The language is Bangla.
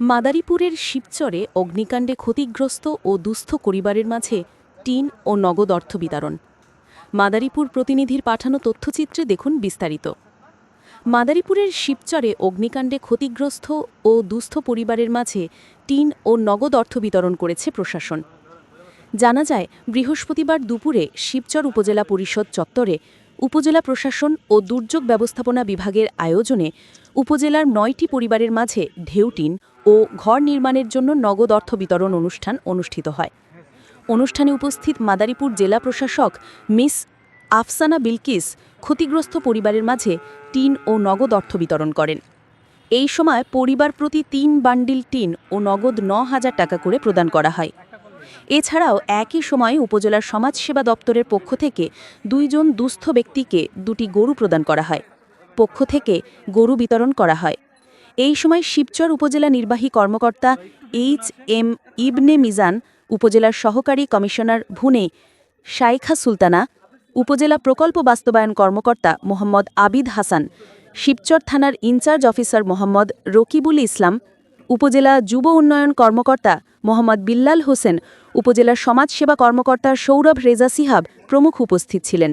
মাদারীপুরের শিবচরে অগ্নিকাণ্ডে ক্ষতিগ্রস্ত ও দুস্থ পরিবারের মাঝে টিন ও নগদ অর্থ বিতরণ। মাদারীপুর প্রতিনিধির পাঠানো তথ্যচিত্রে দেখুন বিস্তারিত। মাদারীপুরের শিবচরে অগ্নিকাণ্ডে ক্ষতিগ্রস্ত ও দুস্থ পরিবারের মাঝে টিন ও নগদ অর্থ বিতরণ করেছে প্রশাসন। জানা যায়, বৃহস্পতিবার দুপুরে শিবচর উপজেলা পরিষদ চত্বরে উপজেলা প্রশাসন ও দুর্যোগ ব্যবস্থাপনা বিভাগের আয়োজনে উপজেলার নয়টি পরিবারের মাঝে ঢেউটিন ও ঘর নির্মাণের জন্য নগদ অর্থ বিতরণ অনুষ্ঠান অনুষ্ঠিত হয়। অনুষ্ঠানে উপস্থিত মাদারীপুর জেলা প্রশাসক মিস আফসানা বিলকিস ক্ষতিগ্রস্ত পরিবারের মাঝে টিন ও নগদ অর্থ বিতরণ করেন। এই সময় পরিবার প্রতি তিন বান্ডিল টিন ও নগদ ন হাজার টাকা করে প্রদান করা হয়। এছাড়াও একই সময়ে উপজেলার সমাজসেবা দপ্তরের পক্ষ থেকে দুইজন দুস্থ ব্যক্তিকে দুটি গরু প্রদান করা হয়। পক্ষ থেকে গরু বিতরণ করা হয়। এই সময় শিবচর উপজেলা নির্বাহী কর্মকর্তা এইচ এম ইবনে মিজান উপজেলার সহকারী কমিশনার ভুনে শাইখা সুলতানা, উপজেলা প্রকল্প বাস্তবায়ন কর্মকর্তা মোহাম্মদ আবিদ হাসান, শিবচর থানার ইনচার্জ অফিসার মোহাম্মদ রকিবুল ইসলাম উপজেলা যুব উন্নয়ন কর্মকর্তা মোহাম্মদ বিল্লাল হোসেন উপজেলার সমাজসেবা কর্মকর্তা সৌরভ রেজা সিহাব প্রমুখ উপস্থিত ছিলেন।